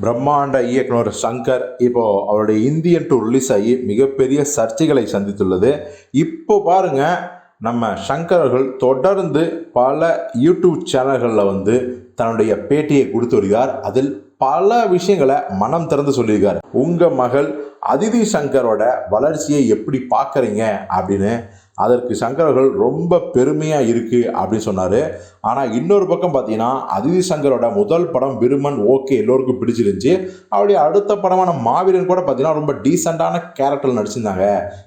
பிரம்மாண்ட இயக்குனர் சங்கர் இப்போ அவருடைய இந்தியன் டூ ரிலீஸ் ஆகி மிகப்பெரிய சர்ச்சைகளை சந்தித்துள்ளது. இப்போ பாருங்க நம்ம சங்கர் அவர்கள் தொடர்ந்து பல யூடியூப் சேனல்களில் வந்து தன்னுடைய பேட்டியை கொடுத்து வருகிறார். அதில் பல விஷயங்களை மனம் திறந்து சொல்லியிருக்கார். உங்கள் மகள் அதிதி சங்கரோட வளர்ச்சியை எப்படி பார்க்குறீங்க அப்படின்னு அதற்கு சங்கரர்கள் அவர்கள் ரொம்ப பெருமையாக இருக்குது அப்படின்னு சொன்னார். ஆனால் இன்னொரு பக்கம் பார்த்தீங்கன்னா அதிதி சங்கரோட முதல் படம் விருமன் ஓகே எல்லோருக்கும் பிடிச்சிருந்துச்சு. அவருடைய அடுத்த படமான மாவீரன் கூட பார்த்தீங்கன்னா ரொம்ப டீசெண்டான கேரக்டர் நடிச்சிருந்தாங்க.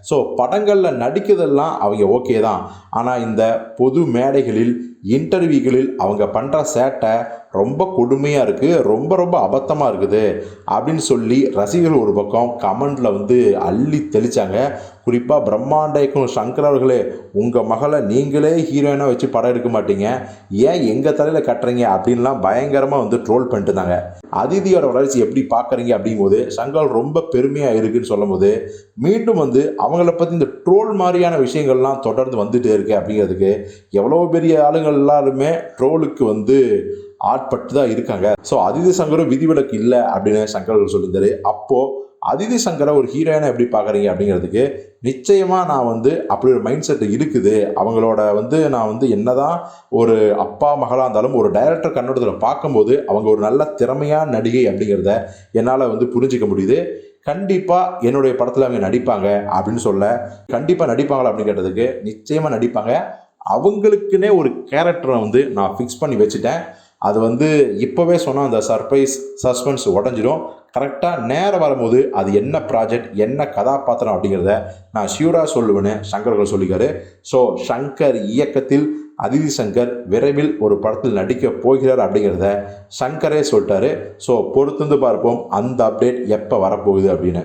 ஸோ படங்களில் நடிக்கிறதெல்லாம் அவங்க ஓகே தான். ஆனால் இந்த பொது மேடைகளில் இன்டர்வியூகளில் அவங்க பண்ணுற சேட்டை ரொம்ப கொடுமையாக இருக்குது ரொம்ப ரொம்ப அபத்தமாக இருக்குது அப்படின்னு சொல்லி ரசிகர்கள் ஒரு பக்கம் கமெண்டில் வந்து அள்ளி தெளித்தாங்க குறிப்பாக பிரம்மாண்ட இயக்குனர் சங்கர் அவர்களே உங்கள் மகளை நீங்களே ஹீரோயினாக வச்சு படம் எடுக்க மாட்டீங்க. ஏன் எங்கள் தலையில் கட்டுறீங்க? அப்படின்லாம் பயங்கரமாக வந்து ட்ரோல் பண்ணிட்டு இருந்தாங்க. அதிதியோட வளர்ச்சி எப்படி பார்க்குறீங்க அப்படிங்கும்போது சங்கர் ரொம்ப பெருமையாக இருக்குன்னு சொல்லும்போது மீண்டும் வந்து அவங்கள பற்றி இந்த ட்ரோல் மாதிரியான விஷயங்கள்லாம் தொடர்ந்து வந்துகிட்டே இருக்கு அப்படிங்கிறதுக்கு எவ்வளோ பெரிய ஆளுங்கள் எல்லாருமே ட்ரோலுக்கு வந்து ஆட்பட்டு தான் இருக்காங்க. ஸோ அதிதி சங்கரும் விதிவிலக்கு இல்லை அப்படின்னு சங்கர் சொல்லியிருந்தாரு. அப்போது அதிதி சங்கரை ஒரு ஹீரோயினை எப்படி பார்க்குறீங்க அப்படிங்கிறதுக்கு நிச்சயமாக நான் வந்து அப்படி ஒரு மைண்ட் செட் இருக்குது. அவங்களோட வந்து நான் வந்து என்னதான் ஒரு அப்பா மகளாக இருந்தாலும் ஒரு டைரக்டர் கண்ணோட்டத்தில் பார்க்கும்போது அவங்க ஒரு நல்ல திறமையான நடிகை அப்படிங்கிறத என்னால் வந்து புரிஞ்சிக்க முடியுது. கண்டிப்பாக என்னுடைய படத்தில் அவங்க நடிப்பாங்க அப்படின்னு சொல்ல கண்டிப்பாக நடிப்பாங்களா அப்படின்னு கேட்டதுக்கு நிச்சயமாக நடிப்பாங்க. அவங்களுக்குன்னே ஒரு கேரக்டரை வந்து நான் ஃபிக்ஸ் பண்ணி வச்சுட்டேன். அது வந்து இப்போவே சொன்னால் அந்த சர்ப்ரைஸ் சஸ்பென்ஸ் உடஞ்சிடும் கரெக்டாக நேரம் வரும்போது அது என்ன ப்ராஜெக்ட் என்ன கதாபாத்திரம் அப்படிங்கிறத நான் ஷியூராக சொல்லுவேன்னு சங்கர்கள் சொல்லிக்காரு ஸோ சங்கர் இயக்கத்தில் அதிதி சங்கர் விரைவில் ஒரு படத்தில் நடிக்க போகிறார் அப்படிங்கிறத சங்கரே சொல்லிட்டாரு. ஸோ பொறுத்திருந்து பார்ப்போம். அந்த அப்டேட் எப்போ வரப்போகுது அப்படின்னு.